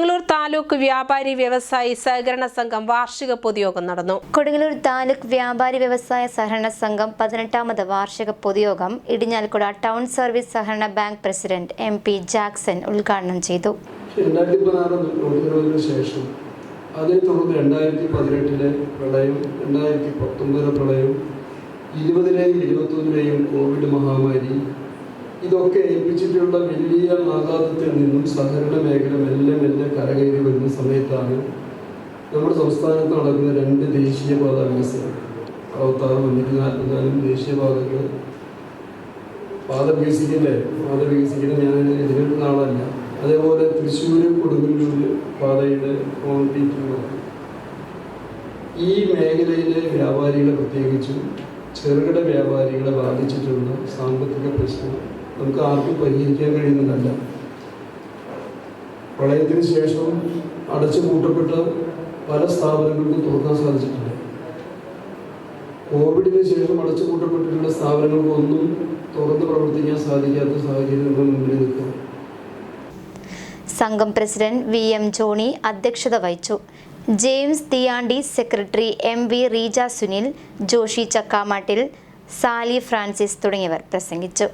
താലൂക്ക് വ്യാപാരി വ്യവസായി സഹകരണ സംഘം വാർഷിക പൊതുയോഗം നടന്നു. കൊടുങ്ങല്ലൂർ താലൂക്ക് വ്യാപാരി വ്യവസായ സഹകരണ സംഘം പതിനെട്ടാമത് വാർഷിക പൊതുയോഗം ഇടിഞ്ഞാലക്കുട ടൗൺ സർവീസ് സഹകരണ bank president M P Jackson ഉദ്ഘാടനം ചെയ്തു. രണ്ടായിരത്തി പതിനാറ് ശേഷം അതേ തുടർന്ന് രണ്ടായിരത്തി പതിനെട്ടിലെ പ്രളയം രണ്ടായിരത്തി പത്തൊമ്പതിലെ പ്രളയം ഇരുപതിലെയും ഇരുപത്തൊന്നിലെയും കോവിഡ് മഹാമാരി ഇതൊക്കെ ഏൽപ്പിച്ചിട്ടുള്ള വലിയ ആഘാതത്തിൽ നിന്നും സഹകരണ മേഖല സമയത്താണ് നമ്മുടെ സംസ്ഥാനത്ത് നടക്കുന്ന രണ്ട് ദേശീയപാത വികസനം അറുപത്താറ് മുന്നൂറ്റി നാൽപ്പത്തിനാലും ദേശീയപാതകൾ പാത വികസിക്കണ്ടേ? പാത വികസിക്കുന്ന ഞാൻ എതിരുന്ന ആളല്ല അതേപോലെ തൃശ്ശൂർ കൊടുങ്ങല്ലൂർ പാതയുടെ കോൺക്രീറ്റ്. ഈ മേഖലയിലെ വ്യാപാരികളെ പ്രത്യേകിച്ചും ചെറുകിട വ്യാപാരികളെ ബാധിച്ചിട്ടുള്ള സാമ്പത്തിക പ്രശ്നം നമുക്ക് ആർക്കും പരിഹരിക്കാൻ കഴിയുന്നതല്ല. പ്രളയത്തിന് ശേഷം അടച്ചു പൂട്ടപ്പെട്ട പല സ്ഥാപനങ്ങൾക്കും തുറക്കാൻ സാധിച്ചിട്ടില്ല കോവിഡിന് ശേഷം അടച്ചു പൂട്ടപ്പെട്ടിട്ടുള്ള സ്ഥാപനങ്ങൾക്കൊന്നും തുറന്ന് പ്രവർത്തിക്കാൻ സാധിക്കാത്ത സാഹചര്യങ്ങൾ മുന്നിൽ നിൽക്കുക സംഘം പ്രസിഡന്റ് വി എം ജോണി അധ്യക്ഷത വഹിച്ചു. James Thiyandi secretary M V Reeja Sunil Joshi Chakkamattil Sally Francis തുടങ്ങിയവർ പ്രസംഗിച്ചു.